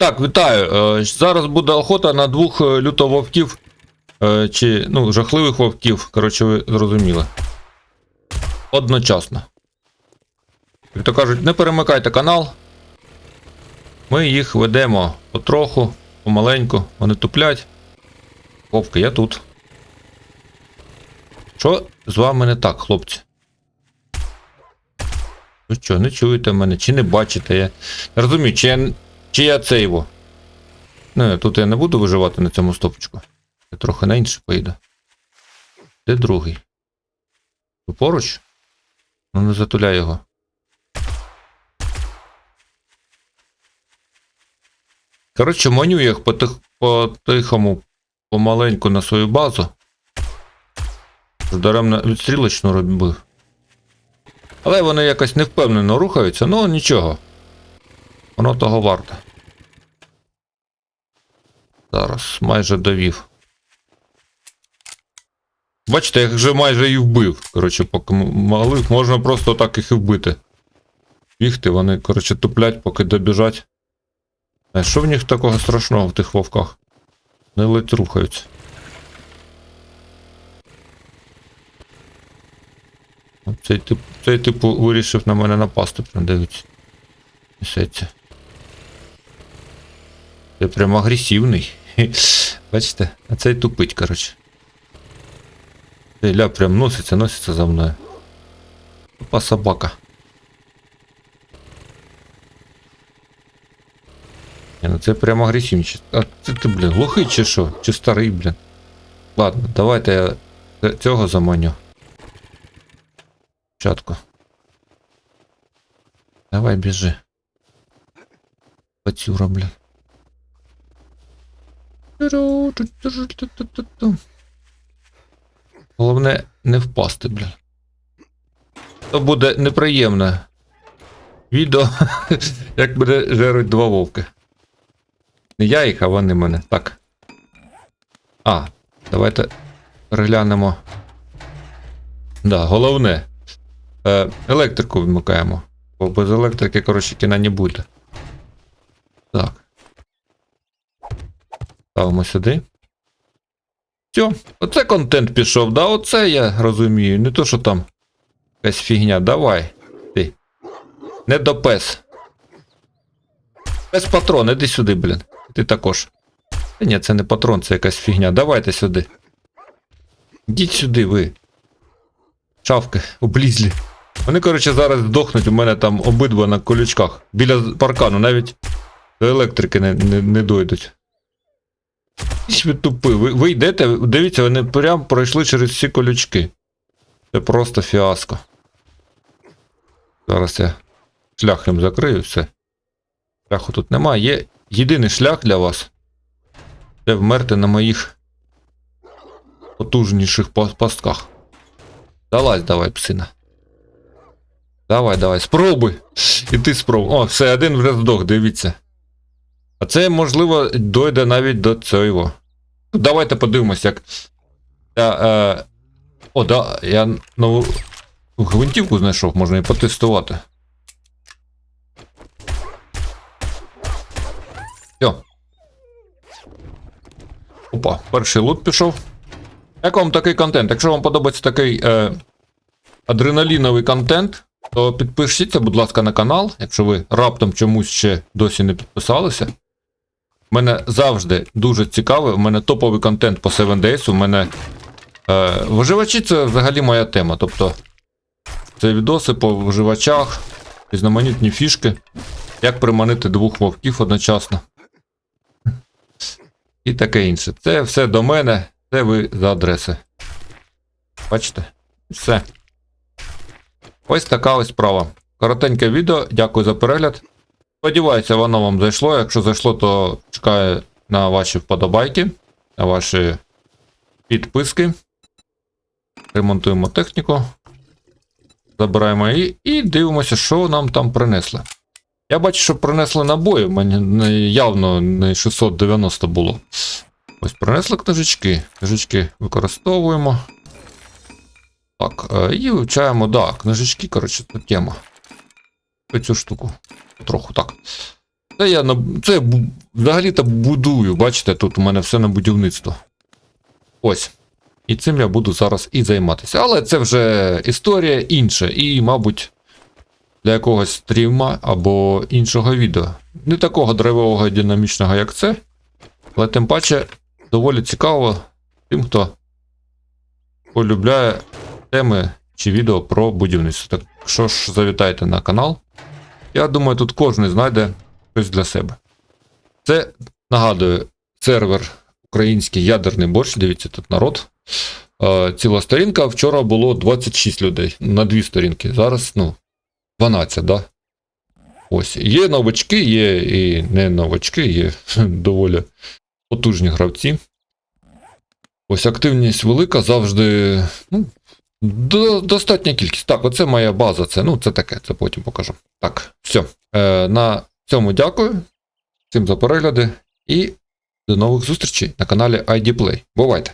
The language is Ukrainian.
Так, вітаю. Е, Зараз буде охота на двох е, лютововків. е, Чи, ну, жахливих вовків. Коротше, ви зрозуміли. Одночасно. Як то кажуть, не перемикайте канал. Ми їх ведемо потроху, помаленьку. Вони туплять. Вовки, я тут. Що з вами не так, хлопці? Ви що, не чуєте мене, чи не бачите? Я розумію, чи я, чи я це його. Ну, тут я не буду виживати на цьому стопчику. Я трохи на інше поїду. Де другий? Ви поруч? Ну не затуляй його. Коротше, маню їх потих, по-тихому, помаленьку на свою базу. Даремно відстрілочну робив. Але вони якось невпевнено рухаються, ну нічого. Воно того варте. Зараз майже довів. Бачите, я вже майже і вбив. Коротше, поки м- малих можна просто так їх і вбити. Бігти, вони, коротше, туплять, поки добіжать. А що в них такого страшного в тих вовках? Не ледь рухаються. Цей тип, цей типу вирішив на мене напасти, прям дивіться. Несеться. Це прям агресивний. Бачите? А цей тупить, коротше. Цей ля прям носиться, носиться за мною. Тупа собака. Ні, ну це прям агресивніше. А це ти, блін, глухий чи що? Чи старий, блін? Ладно, давайте я цього заманю. Чатку. Давай біжи. Пацюра, блін. Головне не впасти, блін. То буде неприємне відео, як буде жеруть два вовки. Не я їх, а вони мене. Так. А, давайте переглянемо. Да, головне. Е, електрику вмикаємо. Бо без електрики, коротше, кіна не буде. Так. Ставимо сюди. Все, оце контент пішов, да? Оце я розумію. Не то, що там якась фігня. Давай. Ти. Не до пес. Пес патрон, іди сюди, блін. Ти також. Та ні, це не патрон, це якась фігня. Давайте сюди. Ідіть сюди, ви. Шавки, облізлі. Вони, коротше, зараз здохнуть у мене там обидва на колючках. Біля паркану, навіть до електрики не, не, не дойдуть. Ви тупи. Ви, ви йдете, дивіться, вони прям пройшли через всі колючки. Це просто фіаско. Зараз я шлях їм закрию, все. Шляху тут немає. Є єдиний шлях для вас. Це вмерти на моїх потужніших па- пастках. Залазь давай, псина. Давай, давай, спробуй. І ти спробуй. О, все, один вже здох, дивіться. А це, можливо, дойде навіть до цього. Ну, Давайте подивимось, як. Я, е... О, да, я нову гвинтівку знайшов, можна і потестувати. Все. Опа, перший лут пішов. Як вам такий контент? Якщо вам подобається такий е, адреналіновий контент, то підпишіться, будь ласка, на канал, якщо ви раптом чомусь ще досі не підписалися. Мене завжди дуже цікавий, у мене топовий контент по 7 Days, у мене е, виживачі це взагалі моя тема. Тобто це відоси по виживачах, різноманітні фішки, як приманити двох вовків одночасно. І таке інше. Це все до мене, це ви за адреси. Бачите? Все. Ось така ось справа. Коротеньке відео, дякую за перегляд. Сподіваюся, воно вам зайшло. Якщо зайшло, то чекаю на ваші вподобайки, на ваші підписки. Ремонтуємо техніку. Забираємо її і дивимося, що нам там принесли. Я бачу, що принесли набої, мені явно не 690 було. Ось принесли книжечки. Книжечки використовуємо. Так, е, і вивчаємо, да, книжечки, коротше, це тема. Цю штуку. Трохи так. Це я на це взагалі-то будую. Бачите, тут у мене все на будівництво. Ось. І цим я буду зараз і займатися. Але це вже історія інша, і, мабуть, для якогось стріма або іншого відео. Не такого драйвового динамічного, як це. Але тим паче доволі цікаво тим, хто полюбляє теми чи відео про будівництво. Так що ж, завітайте на канал. Я думаю, тут кожен знайде щось для себе. Це, нагадую, сервер Український ядерний борщ. Дивіться, тут народ. Е, ціла сторінка. Вчора було 26 людей на дві сторінки. Зараз, ну, 12, да? Ось. Є новачки, є і не новачки, є доволі потужні гравці. Ось активність велика, завжди. Ну, достатня кількість. Так, оце моя база. Це, ну, це таке, це потім покажу. Так, все. Е, на цьому дякую. Всім за перегляди і до нових зустрічей на каналі IDPlay. Бувайте!